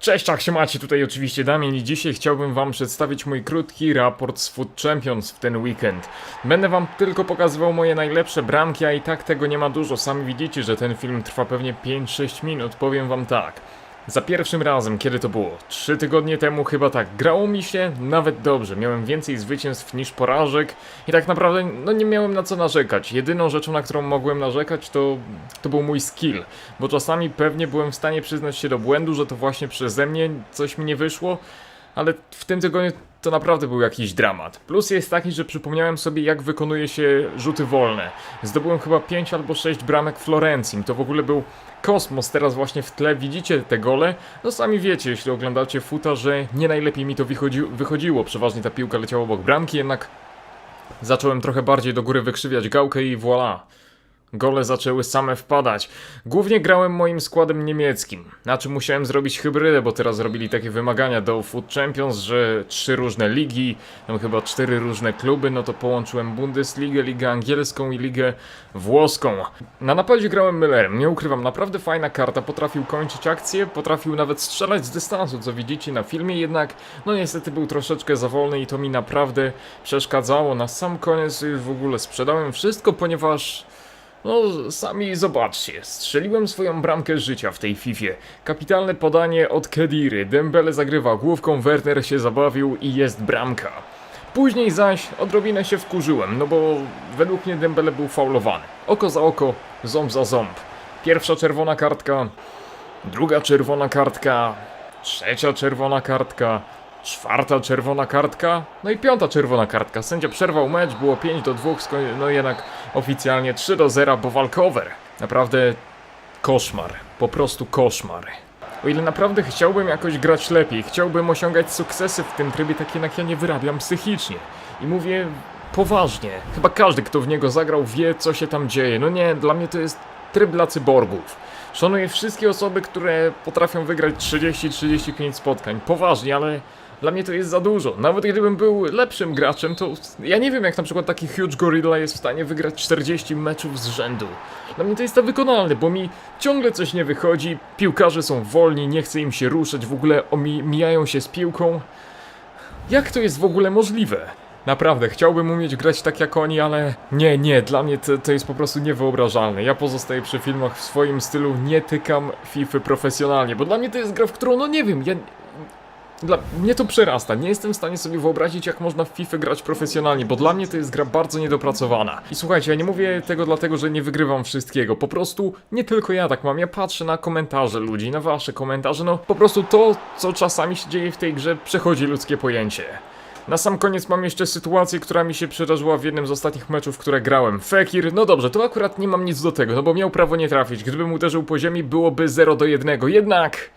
Cześć, jak się macie? Tutaj oczywiście Damian i dzisiaj chciałbym wam przedstawić mój krótki raport z Food Champions w ten weekend. Będę wam tylko pokazywał moje najlepsze bramki, a i tak tego nie ma dużo. Sami widzicie, że ten film trwa pewnie 5-6 minut. Powiem wam tak. Za pierwszym razem, kiedy to było? Trzy tygodnie temu chyba tak. Grało mi się nawet dobrze. Miałem więcej zwycięstw niż porażek i tak naprawdę no nie miałem na co narzekać. Jedyną rzeczą, na którą mogłem narzekać to, to był mój skill. Bo czasami pewnie byłem w stanie przyznać się do błędu, że to właśnie przeze mnie coś mi nie wyszło, ale w tym tygodniu to naprawdę był jakiś dramat. Plus jest taki, że przypomniałem sobie jak wykonuje się rzuty wolne. Zdobyłem chyba 5 albo 6 bramek Florencji. To w ogóle był kosmos. Teraz właśnie w tle widzicie te gole. No sami wiecie, jeśli oglądacie futa, że nie najlepiej mi to wychodzi wychodziło. Przeważnie ta piłka leciała obok bramki, jednak zacząłem trochę bardziej do góry wykrzywiać gałkę i voilà. Gole zaczęły same wpadać. Głównie grałem moim składem niemieckim. Na czym musiałem zrobić hybrydę, bo teraz zrobili takie wymagania do Food Champions, że trzy różne ligi, tam chyba cztery różne kluby, no to połączyłem Bundesligę, Ligę Angielską i Ligę Włoską. Na napadzie grałem Müllerem, nie ukrywam, naprawdę fajna karta, potrafił kończyć akcje, potrafił nawet strzelać z dystansu, co widzicie na filmie, jednak no niestety był troszeczkę za wolny i to mi naprawdę przeszkadzało. Na sam koniec już w ogóle sprzedałem wszystko, ponieważ... No, sami zobaczcie. Strzeliłem swoją bramkę życia w tej Fifie. Kapitalne podanie od Kediry. Dembele zagrywa główką, Werner się zabawił i jest bramka. Później zaś odrobinę się wkurzyłem, no bo według mnie Dembele był faulowany. Oko za oko, ząb za ząb. Pierwsza czerwona kartka, druga czerwona kartka, trzecia czerwona kartka, czwarta czerwona kartka, no i piąta czerwona kartka. Sędzia przerwał mecz, było 5 do 2, sko- no jednak oficjalnie 3 do 0, bo walkover. Naprawdę koszmar, po prostu koszmar. O ile naprawdę chciałbym jakoś grać lepiej, chciałbym osiągać sukcesy w tym trybie, tak jednak ja nie wyrabiam psychicznie. I mówię poważnie. Chyba każdy, kto w niego zagrał, wie, co się tam dzieje. No nie, dla mnie to jest tryb dla cyborgów. Szanuję wszystkie osoby, które potrafią wygrać 30-35 spotkań. Poważnie, ale dla mnie to jest za dużo. Nawet gdybym był lepszym graczem, to ja nie wiem, jak na przykład taki Huge Gorilla jest w stanie wygrać 40 meczów z rzędu. Dla mnie to jest wykonalne, bo mi ciągle coś nie wychodzi, piłkarze są wolni, nie chce im się ruszać, w ogóle omi- mijają się z piłką. Jak to jest w ogóle możliwe? Naprawdę, chciałbym umieć grać tak jak oni, ale nie, nie, dla mnie to, to jest po prostu niewyobrażalne. Ja pozostaję przy filmach w swoim stylu, nie tykam FIFA profesjonalnie, bo dla mnie to jest gra, w którą, no nie wiem, ja... Dla mnie to przerasta. Nie jestem w stanie sobie wyobrazić, jak można w FIFA grać profesjonalnie, bo dla mnie to jest gra bardzo niedopracowana. I słuchajcie, ja nie mówię tego dlatego, że nie wygrywam wszystkiego. Po prostu nie tylko ja tak mam. Ja patrzę na komentarze ludzi, na wasze komentarze. No po prostu to, co czasami się dzieje w tej grze, przechodzi ludzkie pojęcie. Na sam koniec mam jeszcze sytuację, która mi się przydarzyła w jednym z ostatnich meczów, które grałem. Fekir, no dobrze, to akurat nie mam nic do tego, no bo miał prawo nie trafić. Gdybym uderzył po ziemi, byłoby 0 do 1. Jednak...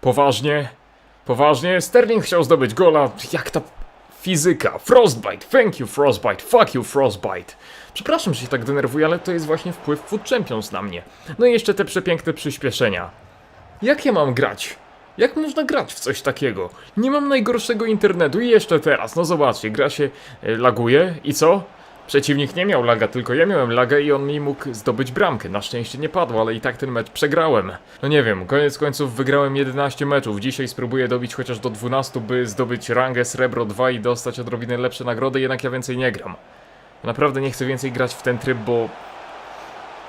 Poważnie? Poważnie? Sterling chciał zdobyć gola. Jak ta fizyka? Frostbite. Thank you, Frostbite. Fuck you, Frostbite. Przepraszam, że się tak denerwuję, ale to jest właśnie wpływ Food Champions na mnie. No i jeszcze te przepiękne przyspieszenia. Jak ja mam grać? Jak można grać w coś takiego? Nie mam najgorszego internetu i jeszcze teraz, no zobaczcie, gra się e, laguje i co? Przeciwnik nie miał laga, tylko ja miałem laga i on mi mógł zdobyć bramkę. Na szczęście nie padło, ale i tak ten mecz przegrałem. No nie wiem, koniec końców wygrałem 11 meczów. Dzisiaj spróbuję dobić chociaż do 12, by zdobyć rangę Srebro 2 i dostać odrobinę lepsze nagrody, jednak ja więcej nie gram. Naprawdę nie chcę więcej grać w ten tryb, bo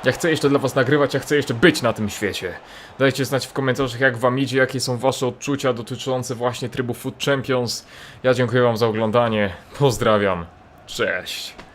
ja chcę jeszcze dla was nagrywać, ja chcę jeszcze być na tym świecie. Dajcie znać w komentarzach jak wam idzie, jakie są wasze odczucia dotyczące właśnie trybu Food Champions. Ja dziękuję wam za oglądanie, pozdrawiam, cześć.